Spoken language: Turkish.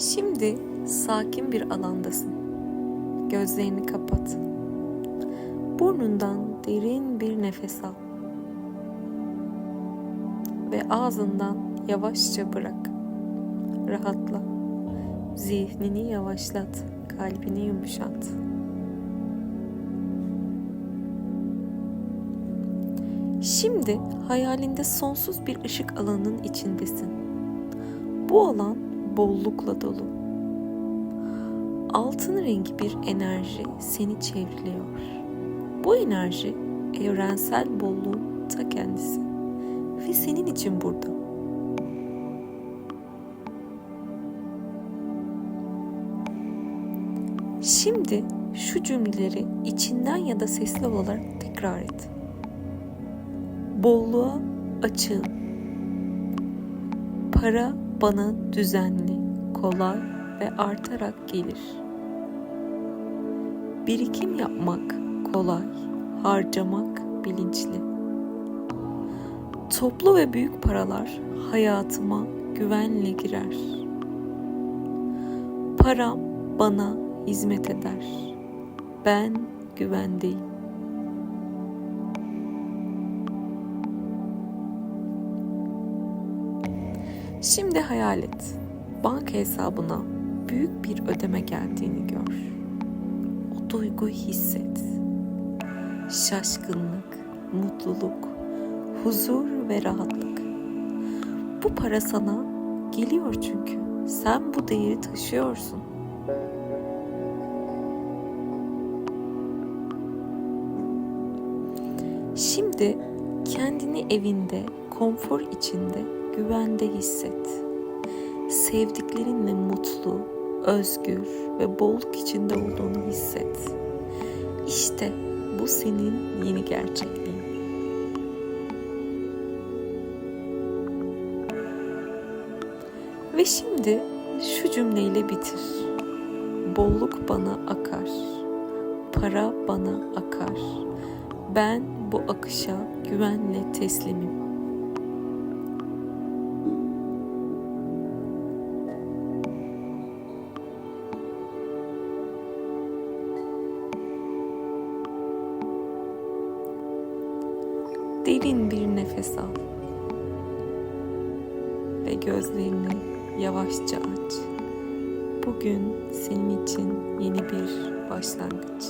Şimdi sakin bir alandasın. Gözlerini kapat. Burnundan derin bir nefes al. Ve ağzından yavaşça bırak. Rahatla. Zihnini yavaşlat. Kalbini yumuşat. Şimdi hayalinde sonsuz bir ışık alanının içindesin. Bu alan bollukla dolu. Altın rengi bir enerji seni çevriliyor. Bu enerji evrensel bolluğun ta kendisi ve senin için burada. Şimdi şu cümleleri içinden ya da sesli olarak tekrar et. Bolluğa açığım. Para bana düzenli, kolay ve artarak gelir. Birikim yapmak kolay, harcamak bilinçli. Toplu ve büyük paralar hayatıma güvenle girer. Param bana hizmet eder. Ben güvendeyim. Şimdi hayal et. Banka hesabına büyük bir ödeme geldiğini gör. O duyguyu hisset. Şaşkınlık, mutluluk, huzur ve rahatlık. Bu para sana geliyor çünkü. Sen bu değeri taşıyorsun. Şimdi kendini evinde, konfor içinde, güvende hisset. Sevdiklerinle mutlu, özgür ve bolluk içinde olduğunu hisset. İşte bu senin yeni gerçekliğin. Ve şimdi şu cümleyle bitir. Bolluk bana akar. Para bana akar. Ben bu akışa güvenle teslimim. Derin bir nefes al. Ve gözlerini yavaşça aç. Bugün senin için yeni bir başlangıç.